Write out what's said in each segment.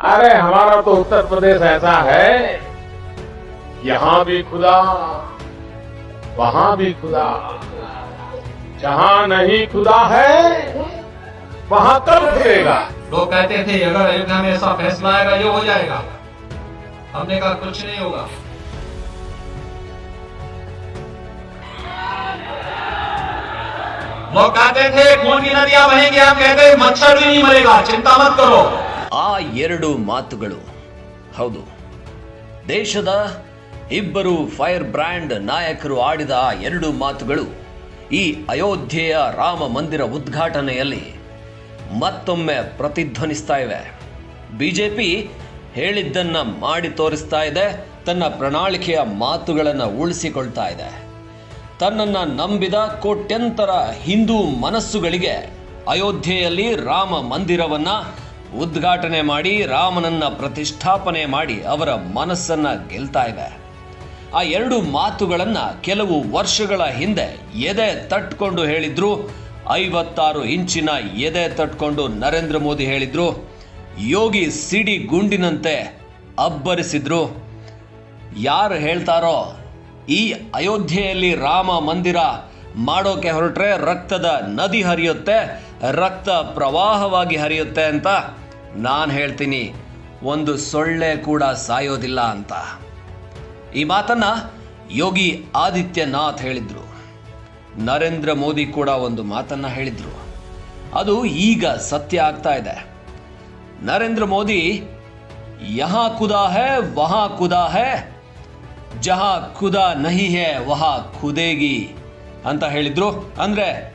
अरे हमारा तो उत्तर प्रदेश ऐसा है, यहाँ भी खुदा, वहाँ भी खुदा। जहाँ नहीं खुदा है, वहाँ कब खुलेगा? लोग कहते थे, अगर अयोध्या में ऐसा फैसला आएगा, ये हो जाएगा। हमने कहा, कुछ नहीं होगा। लोग कहते थे, खून की नदियाँ बहेंगी हम कहते मच्छर भी नहीं मरेगा, चिंता मत करो। ಆ ಎರಡು ಮಾತುಗಳು. ಹೌದು. ದೇಶದ ಇಬ್ಬರು ಫೈರ್ ಬ್ರ್ಯಾಂಡ್ ನಾಯಕರು ಆಡಿದ ಆ ಎರಡು ಮಾತುಗಳು ಈ ಅಯೋಧ್ಯೆಯ ರಾಮ ಮಂದಿರ ಉದ್ಘಾಟನೆಯಲ್ಲಿ ಮತ್ತೊಮ್ಮೆ ಪ್ರತಿಧ್ವನಿಸ್ತಾ ಇವೆ. ಬಿಜೆಪಿ ಹೇಳಿದ್ದನ್ನ ಮಾಡಿ ತೋರಿಸ್ತಾ ಇದೆ, ತನ್ನ ಪ್ರಣಾಳಿಕೆಯ ಮಾತುಗಳನ್ನು ಉಳಿಸಿಕೊಳ್ತಾ ಇದೆ. ತನ್ನನ್ನು ನಂಬಿದ ಕೋಟ್ಯಂತರ ಹಿಂದೂ ಮನಸ್ಸುಗಳಿಗೆ ಅಯೋಧ್ಯೆಯಲ್ಲಿ ರಾಮ ಮಂದಿರವನ್ನ ಉದ್ಘಾಟನೆ ಮಾಡಿ ರಾಮನನ್ನ ಪ್ರತಿಷ್ಠಾಪನೆ ಮಾಡಿ ಅವರ ಮನಸ್ಸನ್ನ ಗೆಲ್ತಾ ಇವೆ. ಆ ಎರಡು ಮಾತುಗಳನ್ನ ಕೆಲವು ವರ್ಷಗಳ ಹಿಂದೆ ಎದೆ ತಟ್ಕೊಂಡು ಹೇಳಿದ್ರು. ಐವತ್ತಾರು ಇಂಚಿನ ಎದೆ ತಟ್ಕೊಂಡು ನರೇಂದ್ರ ಮೋದಿ ಹೇಳಿದ್ರು. ಯೋಗಿ ಸಿಡಿ ಗುಂಡಿನಂತೆ ಅಬ್ಬರಿಸಿದ್ರು. ಯಾರು ಹೇಳ್ತಾರೋ ಈ ಅಯೋಧ್ಯೆಯಲ್ಲಿ ರಾಮ ಮಂದಿರ ಮಾಡೋಕೆ ಹೊರಟ್ರೆ ರಕ್ತದ ನದಿ ಹರಿಯುತ್ತೆ, ರಕ್ತ ಪ್ರವಾಹವಾಗಿ ಹರಿಯುತ್ತೆ ಅಂತ ನಾನು ಹೇಳ್ತೀನಿ, ಒಂದು ಸೊಳ್ಳೆ ಕೂಡ ಸಾಯೋದಿಲ್ಲ ಅಂತ. ಈ ಮಾತನ್ನು ಯೋಗಿ ಆದಿತ್ಯನಾಥ್ ಹೇಳಿದರು. ನರೇಂದ್ರ ಮೋದಿ ಕೂಡ ಒಂದು ಮಾತನ್ನು ಹೇಳಿದರು. ಅದು ಈಗ ಸತ್ಯ ಆಗ್ತಾ ಇದೆ. ನರೇಂದ್ರ ಮೋದಿ, ಯಹಾ ಖುದಾ ಹೇ, ವಹಾ ಖುದಾ ಹೇ, ಜಹಾ ಖುದಾ ನಹಿ ಹೇ, ವಹಾ ಖುದೇಗಿ ಅಂತ ಹೇಳಿದ್ರು. ಅಂದ್ರೆ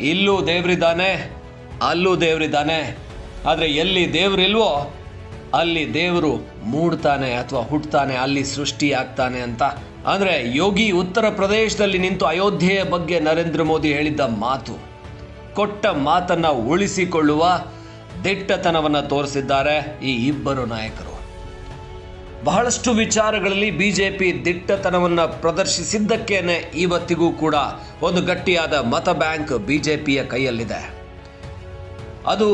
ಇಲ್ಲೂ ದೇವ್ರಿದ್ದಾನೆ, ಅಲ್ಲೂ ದೇವ್ರಿದ್ದಾನೆ ಆದರೆ ಎಲ್ಲಿ ದೇವರಿಲ್ವೋ, ಅಲ್ಲಿ ದೇವರು ಮೂಡ್ತಾನೆ ಅಥವಾ ಹುಟ್ಟುತ್ತಾನೆ ಅಲ್ಲಿ ಸೃಷ್ಟಿ ಆಗ್ತಾನೆ ಅಂತ. ಅಂದರೆ ಯೋಗಿ ಉತ್ತರ ಪ್ರದೇಶದಲ್ಲಿ ನಿಂತು ಅಯೋಧ್ಯೆಯ ಬಗ್ಗೆ ನರೇಂದ್ರ ಮೋದಿ ಹೇಳಿದ್ದ ಮಾತು, ಕೊಟ್ಟ ಮಾತನ್ನು ಉಳಿಸಿಕೊಳ್ಳುವ ದಿಟ್ಟತನವನ್ನು ತೋರಿಸಿದ್ದಾರೆ ಈ ಇಬ್ಬರು ನಾಯಕರು. ಬಹಳಷ್ಟು ವಿಚಾರಗಳಲ್ಲಿ ಬಿ ಜೆ ಪಿ ದಿಟ್ಟತನವನ್ನು ಪ್ರದರ್ಶಿಸಿದ್ದಕ್ಕೇನೆ ಇವತ್ತಿಗೂ ಕೂಡ ಒಂದು ಗಟ್ಟಿಯಾದ ಮತ ಬ್ಯಾಂಕ್ ಬಿ ಜೆ ಪಿಯ ಕೈಯಲ್ಲಿದೆ. ಅದು